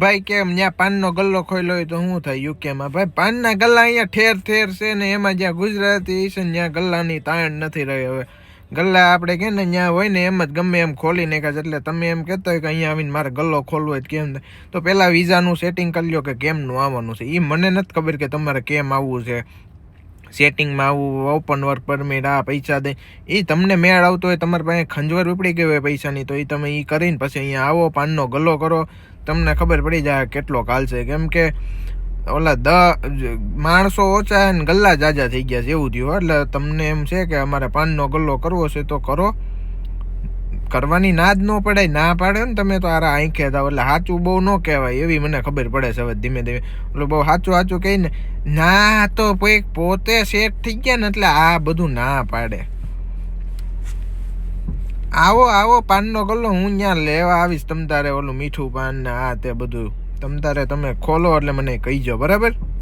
ભાઈ કેમ ત્યાં પાનનો ગલ્લો ખોલ્યો હોય તો શું થાય? યુકેમાં ભાઈ, પાનના ગલ્લા અહીંયા ઠેર ઠેર છે ને એમાં જ્યાં ગુજરાતી છે ને ત્યાં ગલ્લાની તાણ નથી રહી હવે. ગલ્લા આપણે કે ને ત્યાં હોય ને એમ જ ગમે એમ ખોલી નાખ્યા એટલે તમે એમ કહેતા હોય કે અહીંયા આવીને મારે ગલ્લો ખોલવો હોય કેમ? તો પહેલાં વિઝાનું સેટિંગ કરી લ્યો કે કેમનું આવવાનું છે. એ મને નથી ખબર કે તમારે કેમ આવવું છે. સેટિંગમાં આવું ઓપન વર્ક પરમિટ આ પૈસા દે. એ તમને મેળ આવતો હોય, તમારી પાસે ખંજવર ઉપડી ગઈ હોય પૈસાની, તો એ તમે એ કરીને પછી અહીંયા આવો, પાનનો ગલ્લો કરો. તમને ખબર પડી જાય કેટલો કાલ છે. કેમ કે ઓલા દ, માણસો ઓછા ને ગલ્લા જાજા થઈ ગયા છે, એવું થયું. એટલે તમને એમ છે કે અમારે પાનનો ગલ્લો કરવો છે તો કરો. કરવાની ના જ ન પડે ના પાડે ને તમે તો આરા અહીં કહેતા એટલે સાચું બહુ ન કહેવાય એવી મને ખબર પડે છે હવે ધીમે ધીમે. એટલે બહુ સાચું સાચું કહીને, ના તો કોઈ પોતે સેટ થઈ ગયા ને એટલે આ બધું ના પાડે. આવો આવો, પાનનો ગલ્લો હું ત્યાં લેવા આવીશ તમ તારે ઓલું મીઠું પાન ને આ તે બધું. તમ તારે તમે ખોલો એટલે મને કહીજો, બરાબર?